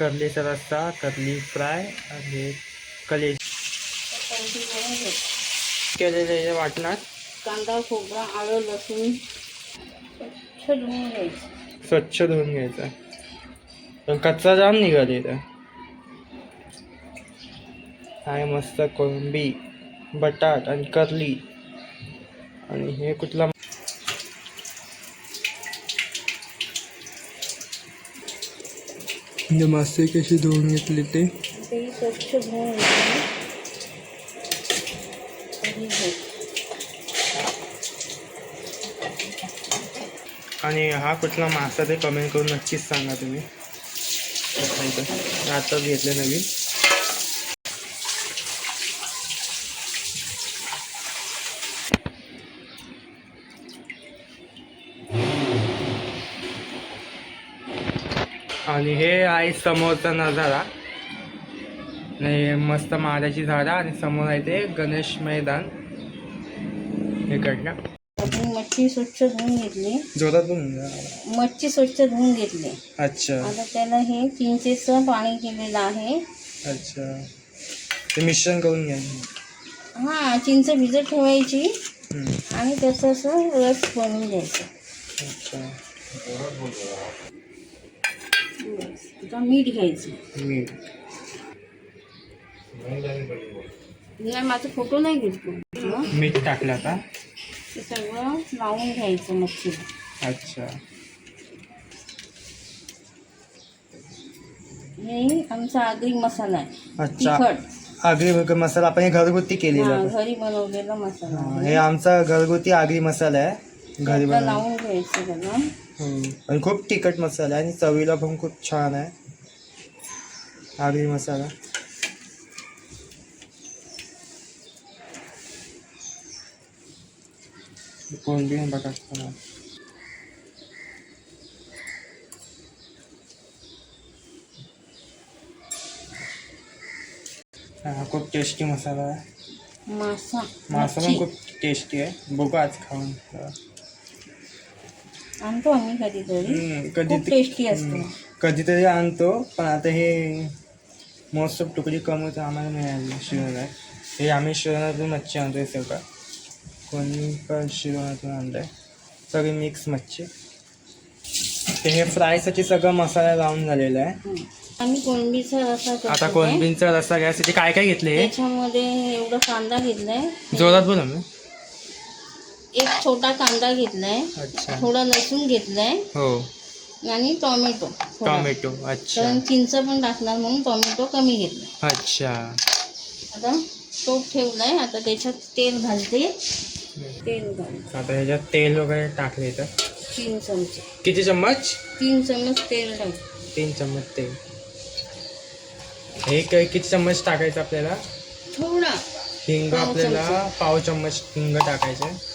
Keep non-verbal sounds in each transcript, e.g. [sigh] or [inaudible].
करलीचा रस्सा करली फ्राय आणि कलेज. केलेले आहे वाटणात कांदा खोबरा आलं लसूण. स्वच्छ धुवून घ्यायचं. स्वच्छ धुवून घ्यायचा. पण कच्चा जाम निघाले इथं. आहे मस्त कोळंबी बटाट आणि करली. आणि हे कुठला मासे कशी धुवून घेतली ते? स्वच्छ धुवून आणि हे. हा कुठला मासा ते कमेंट करून नक्कीच सांगा तुम्ही. आताच घेतले नवीन आणि हे आहे समोरचा नजारा. आणि मस्त महाराची झाडा आणि समोर आहे ते गणेश मैदान. इकडनं. आपण मच्छी स्वच्छ धुवून घेतली. जोरात बोल. ना. मच्छी स्वच्छ धुवून घेतली. अच्छा. आता त्याला हे चिंचेचं पाणी केलेलं आहे. अच्छा. ते मिश्रण करून घ्या. हा चिंच भिजत ठेवायची. आणि त्याचं असं रस बनवून घ्यायचं. अच्छा. आता मीठ घ्यायचं. मीठ. नाही माझा फोटो नाही घेतलो मीठ टाकलं का? ते सगळं लावून घ्यायचं मच्छीला. अच्छा. हे आमचा आगरी मसाला आहे. अच्छा. तिखट. आगरी वगैरे मसाला आपण हे घरगुती केलेला हा, घरी बनवलेला मसाला. हा. हे आमचा घरगुती आगरी मसाला आहे. घरी त्याला लावून घ्यायचं त्याला. आणि खूप तिखट मसाला आहे आणि चवीला पण खूप छान आहे. आगरी मसाला. कोणबी बघा. हा खूप टेस्टी मसाला आहे. मासा. मासा पण. खूप टेस्टी आहे. बघू आज खाऊन. आणतो आम्ही कधीतरी हम्म, कधी टेस्टी असतो. कधीतरी आणतो पण आता हे मोस्ट ऑफ तुकडी कमी होतं आम्हाला मिळाली शिरोळ्यात हे आम्ही शिरोळातून मच्छी आणतोय सगळं. कोणी पण शिरोळातून आणलंय. सगळी मिक्स मच्छी. ते हे फ्रायसाठी सगळं मसाला लावून झालेला आहे. आम्ही कोळंबीचा रसा आता? कोणबींचा रस्सा घ्यायसाठी काय काय घेतले? त्याच्यामध्ये एवढा कांदा घेतलाय. जोरात बोला मी एक छोटा कांदा घेतलाय अच्छा. थोडा लसूण घेतलाय हो. आणि टोमॅटो. टॉमॅटो अच्छा. कारण चिंच पण टाकणार म्हणून टोमॅटो कमी घेतलाय. अच्छा. आता टोप ठेवलाय आता त्याच्यात तेल घालते. तेल घाल आता ह्याच्यात तेल वगैरे टाकले तर? तीन चमचे. किती चम्मच? तीन चमच तेल टाक तीन चम्मच तेल. एक किती चम्मच टाकायचं आपल्याला? थोडा. हिंग पाव आपल्याला पाव चम्मच हिंग टाकायचे.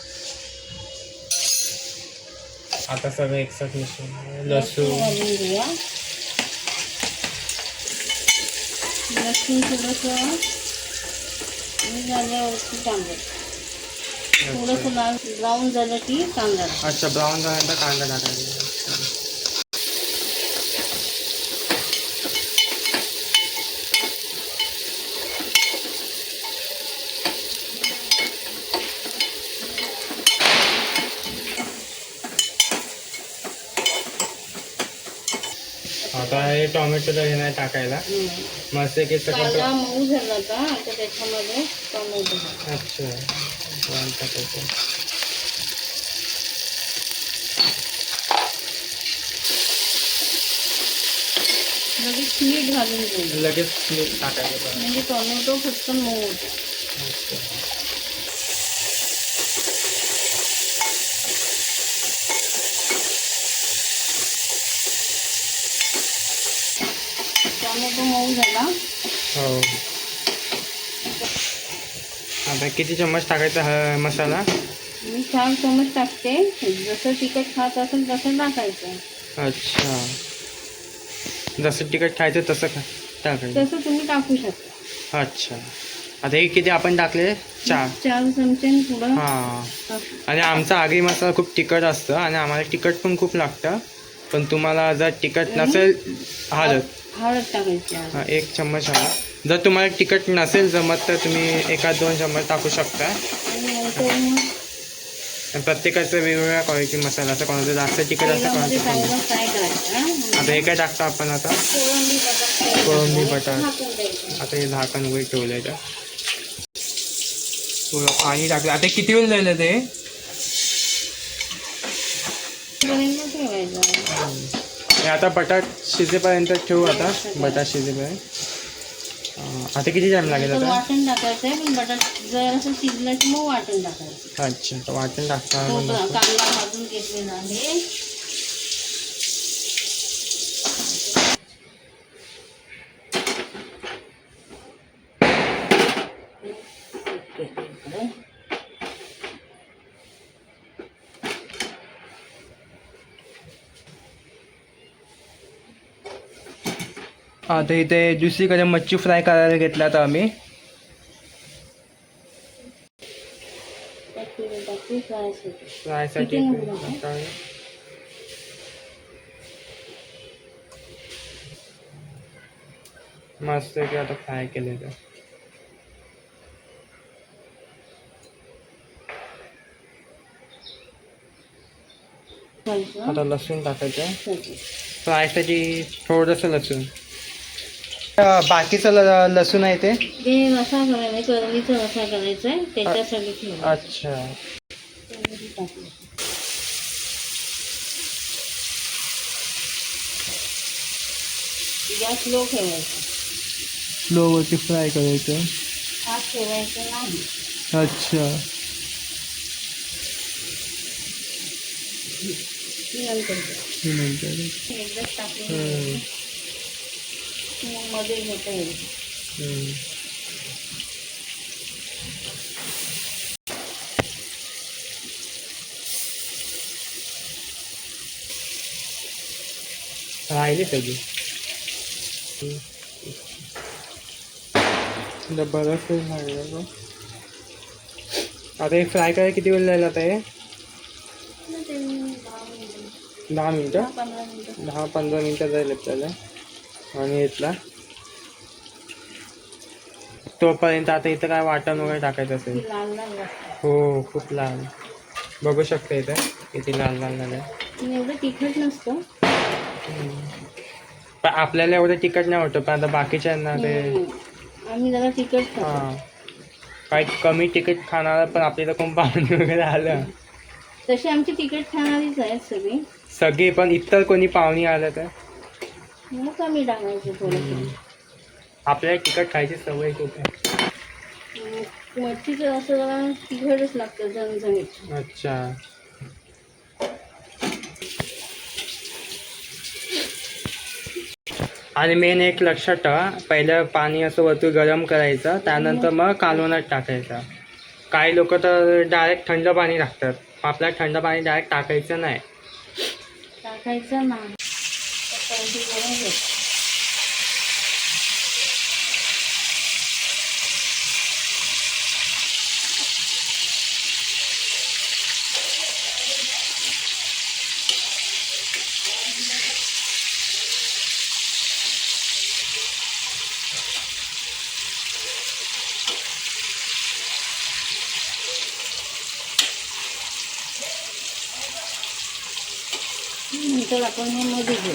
आता सगळं एकसाथ मिसळून लसूण लसूण. थोडंसं झाल्यावरती कांदा थोडंसं ब्राऊन झालं की कांदा. अच्छा ब्राऊन झाल्यानंतर कांदा टाकायचा. आता हे टोमॅटो घेणार टाकायला. हम्म. मस्त एक एक कांदा सेकंद मऊ झाला का आता त्याच्यामध्ये टोमॅटो. घाल. अच्छा. ब्राऊन टाकायचं लगेच मीठ घालून घेऊ. लगेच मीठ टाकायचं. बरं. म्हणजे टोमॅटो फक्त मऊ होतो अच्छा. टोमॅटो मऊ झाला हो. आता किती चम्मच टाकायचा हा मसाला? मी चार चमच टाकते. जसं तिखट खात असेल तसं टाकायचं. अच्छा. जसं तिखट खायचं तसं खा टाकायचं. तसं तुम्ही टाकू शकता. अच्छा. आता हे किती आपण टाकले? चार. चार चमचे पुढं हां. आणि आमचा आगरी मसाला खूप तिखट असतं आणि आम्हाला तिखट पण खूप लागतं. पण तुम्हाला जर तिखट नसेल हळद. हळद टाकायची. हा एक चम्मच हळद. जर तुम्हाला तिखट नसेल जमत तर तुम्ही एखाद दोन चम्मच टाकू शकता. प्रत्येकाचं वेगवेगळ्या क्वालिटी मसाला असं कोणाचं जास्त तिखट असं कोणाचं. आता हे काय टाकतो आपण आता? कोळंबी बटाटे. आता हे झाकण वगैरे ठेवलं आहे पाणी टाकलं. आता किती वेळ जाईल ते पर्यंत ठेवायचं हे आता बटाट शिजेपर्यंत ठेवू आता. बटाट शिजेपर्यंत. आता किती टाईम लागेल आता? वाटण टाकायचं आहे पण बटाट जर असं शिजलं की मग वाटण टाकायचं. अच्छा तर वाटण तो टाकता का- कांदा भाजून घेतलेला आहे. आता इथे दुसरीकडे मच्छी फ्राय करायला घेतला तर आम्ही फ्रायसाठी. आता मस्त की आता फ्राय केले तर. आता लसूण टाकायचं. फ्रायसाठी थोडंसं लसूण बाकीचं ल लसूण आहे ते? ते करडीचा रसा करायचा आहे त्याच्यासाठी अच्छा कोळंबी टाकली. गॅस लो ठेवायचा. स्लोवरती फ्राय करायचं? हात ठेवायचा नाही. अच्छा. नंतर. नंतर. एकदाच टाकून हम्म, मग मध्ये घेता येईल. राहिली सगळी बरंच लागलं. आता हे? फ्राय करायला किती वेळ लागला आता हे दहा मिनटं। दहा पंधरा मिनटं जाईल आपल्याला आणि इथला. तोपर्यंत आता इथं काय वाटण वगैरे टाकायचं असेल? हो खूप लाल. बघू शकता इथं किती लाल लाल झालं एवढं तिखट नसतं. पण आपल्याला एवढं तिखट नाही वाटत पण आता बाकीच्यांना ते हम्म. आम्ही जरा तिखट हां. काही कमी तिखट खाणार पण आपल्याला कोण पाहुणे वगैरे आलं? तशी आमची तिखट खाणारीच आहेत सगळी. सगळे पण इतर कोणी पाहुणी आलं तर? मग कमी टाकायचं आपल्याला तिखट खायची सवय खूप आहे. मग मच्छीचं असं जरा तिखटच लागतं झणझणीत. अच्छा. आणि मेन एक लक्षात ठेवा पहिलं पाणी असं वरती गरम करायचं त्यानंतर मग कालवणात टाकायचं. काही लोक तर डायरेक्ट थंड पाणी टाकतात. आपल्याला थंड पाणी डायरेक्ट टाकायचं नाही. टाकायचं ना तर कढई गरम होते. नंतर आपण हे मध्ये घेऊ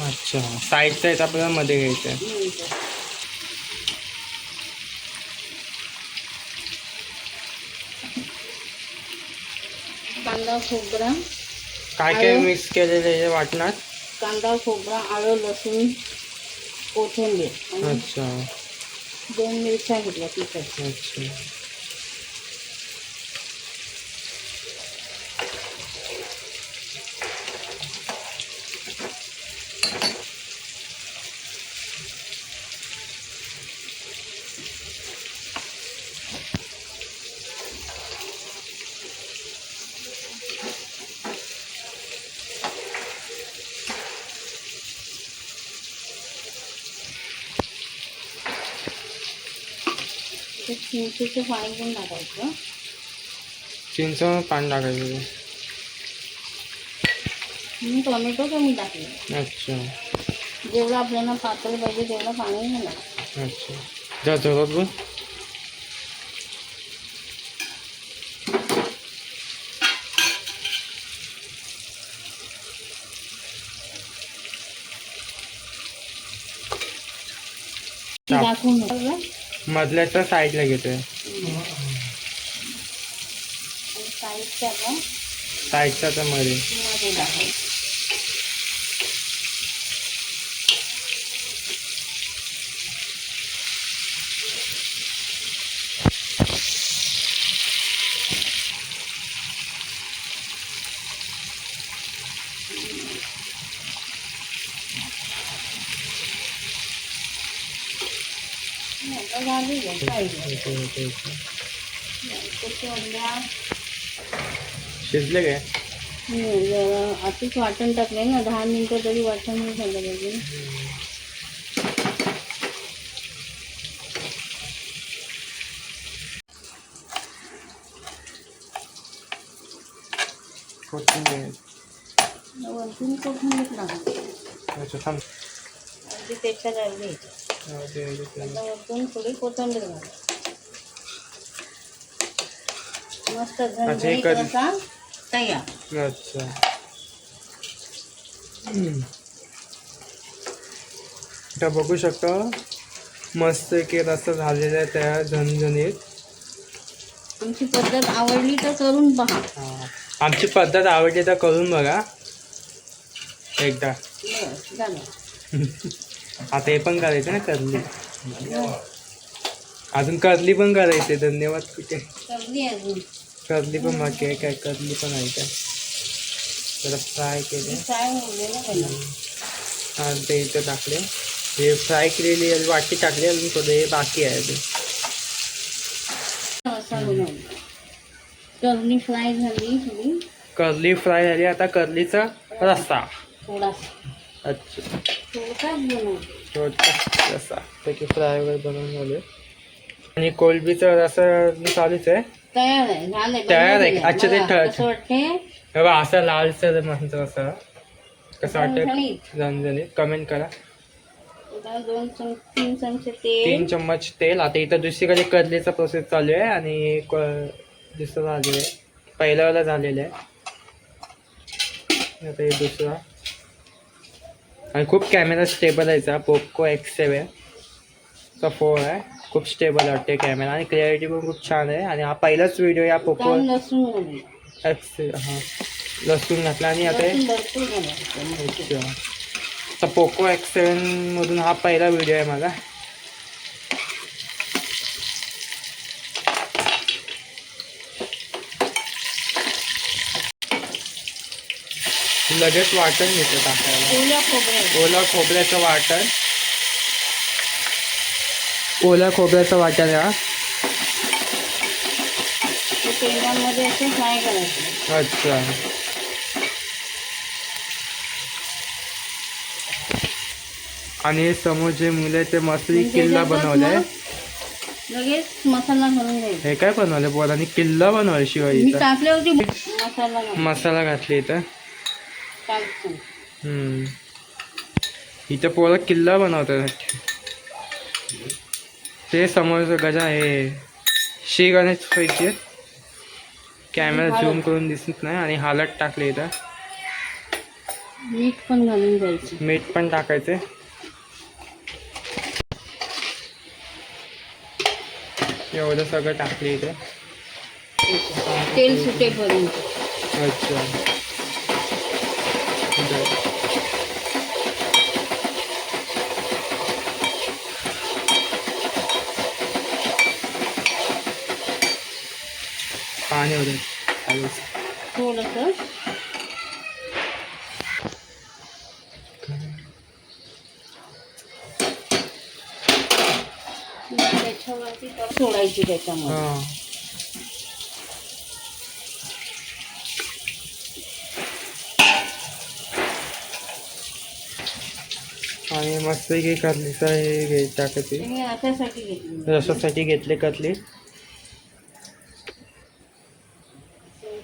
अच्छा. साईडचं आहे आपल्याला मध्ये घ्यायचं आहे. कांदा खोबरा काय काय आणि- मिक्स केलेलं आहे वाटणार? कांदा खोबरा आलं लसूण कोथिंबीर आणि अच्छा. दोन मिरच्या घेतल्या तिखट. अच्छा. ते चिंचेचं पाणी पण टाकायचं. चिंच पाणी टाकायचं मी टोमॅटो कमी टाकले. अच्छा. जेवढं आपल्याला पातळ पाहिजे तेवढं पाणी घाला अच्छा. जा जोरात बोल. दाखवून बघा. मधल्याच्या साईडला घेतोय. साईडच्या मध्ये मध्ये दाखव आता झाली आहे. पाहिजे. इथे, इथे, इथे. त्याची अंड्या शिजले काय हम्म, जरा आधीच वाटण टाकले ना दहा मिनिटं तरी वाटण नाही झालं पाहिजे ना. कोथिंबीर वरतून कोथिंबीर टाकली अच्छा थांब. अगदी त्याच्यात अर्धी ते- ते- ते. आता वरतून थोडी कोथिंबीर घाल मस्त अच्छा, झणझणीत तयार. आता बघू शकतो मस्त की रस्ता झालेला आहे त्या झणझणीत तुमची पद्धत आवडली तर करून पहा. आमची पद्धत आवडली तर करून बघा एकदा झालं [laughs] आता हे पण करायचं ना करली अजून करली पण करायची धन्यवाद कुठे? करली पण बाकी आहे काय करली पण आहे काय? जरा फ्राय केले. आणि ते इथं टाकले. हे फ्राय केलेली वाटी टाकली अजून थोडं हे बाकी आहे करली फ्राय झाली करली फ्राय झाली आता करलीचा थोडासा. अच्छा. थोडासाच बनवतो थोडा रस्सा पैकी फ्राय वगैरे बनवून झाले. आणि कोलबीचा रस्सा चालूच आहे. तयार आहे तयार आहे. अच्छा, ते बघा, ठर- कसं वाटते हे बघा असं लालसर म्हणतो असं. कसं वाटतं. झणझणीत कमेंट करा. दोन तीन चमचे तीन तेल चम्मच तेल. आता इथं दुसरीकडे करलीचा प्रोसेस चालू आहे आणि क- दुसरं झालेलं आहे. पहिल्यावाला झालेलं आहे. आता हे दुसरा. आणि खूप कॅमेरा स्टेबल आहे याचा पोको एक्स सेवन चा फोन आहे. खूप स्टेबल वाटते कॅमेरा आणि क्लॅरिटी पण खूप छान आहे. आणि हा पहिलाच व्हिडिओ या पोको. एक्स हां. लसूण घातला आणि आता पोको एक्स सेवनमधून हा पहिला व्हिडिओ आहे माझा. लगेच वाटण घेतो टाकायला. ओला खोबऱ्याचं. वाटण. ओल्या खोबऱ्याचं वाटण करायचे. अच्छा. आणि हे समोर जे मुलं आहे ते मसली किल्ला बनवलाय लगेच मसाला घालून द्यायचा हे काय बनवलं पोरांनी? किल्ला बनवला घाल. मसाला घातली इथं. इथं पोरं किल्ला बनवतात. ते समोरचं गजा आहे श्री गणेश पैसे कॅमेरा झूम करून दिसत नाही आणि हालत टाकले इथं. मीठ पण घालून द्यायचं मीठ पण टाकायचे एवढं सगळं टाकले इथे. तेल सुटेपर्यंत. अच्छा बरं. पाणी होतं चालेल. थोडंसं त्याच्यावरती परत सोडायची त्याच्यामध्ये. आणि मस्त की करलीचा हे घे टाकायची रसासाठी घेतले कतली.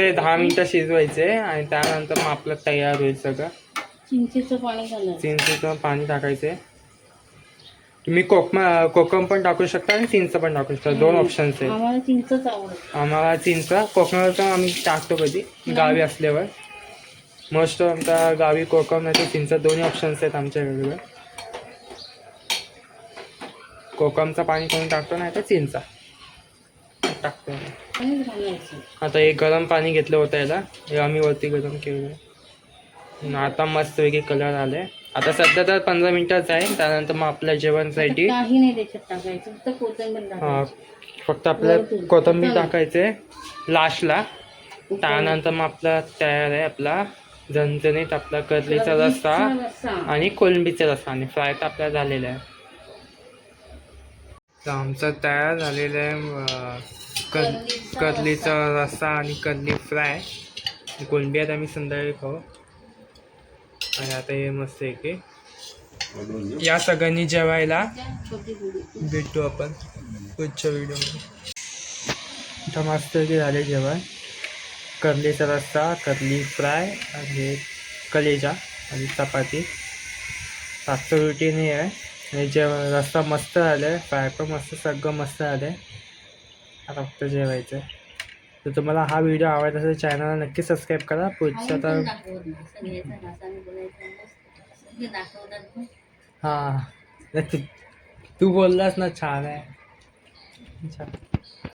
हे दहा मिनिटं शिजवायचे आणि त्यानंतर मग आपलं तयार होईल सगळं. चिंचेचं पाणी घालायचं. चिंचेचं पाणी टाकायचे. तुम्ही कोकमा कोकम पण टाकू शकता आणि चिंच पण टाकू शकता. दोन ऑप्शन्स आहेत. आम्हाला चिंचच आवडत. आम्हाला चिंच कोकमाचं आम्ही टाकतो कधी गावी असल्यावर. मोस्ट आमच्या गावी कोकम नाही तर चिंच दोन्ही ऑप्शन्स आहेत आमच्याकडे. कोकमचं पाणी कोणी टाकतो नाही तर चिंचा. टाकतो आता एक गरम पाणी घेतलं होतं याला. हे आम्ही वरती गरम केलं आता मस्त वेगळे कलर आले आता सध्या तर पंधरा मिनिटाच आहे. त्यानंतर मग आपल्या जेवणसाठी आता काही नाही त्याच्यात टाकायचं. फक्त कोथिंबीर हा, फक्त आपल्या. कोथिंबीर हां. टाकायचे लास्टला त्यानंतर मग आपला तयार आहे आपला झणझणीत आपला कर्लीचा रस्सा रस्सा. आणि कोलंबीचा रस्सा. आणि फ्राय तर आपला झालेला आहे. तर आमचं तयार झालेलं आहे अं, कर रस्सा आणि कदली फ्राय. कोलंबी आता आम्ही संध्याकाळी खाऊ. आणि आता हे मस्त आहे या सगळ्यांनी जेवायला भेटू आपण पुढच्या व्हिडिओमध्ये. इथं मस्त झाले जेवण. करलीचा रस्सा करली फ्राय आणि कलेजा आणि चपाती. सातशे रुटीन हे आहे. आणि जेवण रस्सा मस्त झालं आहे फ्राय पण मस्त सगळं मस्त झालं आहे आता फक्त जेवायचं आहे. तर तुम्हाला हा व्हिडिओ आवडत असेल चॅनलला नक्की सबस्क्राईब करा. पुढचं तर. हां. तू तू बोललास ना छान आहे. छान.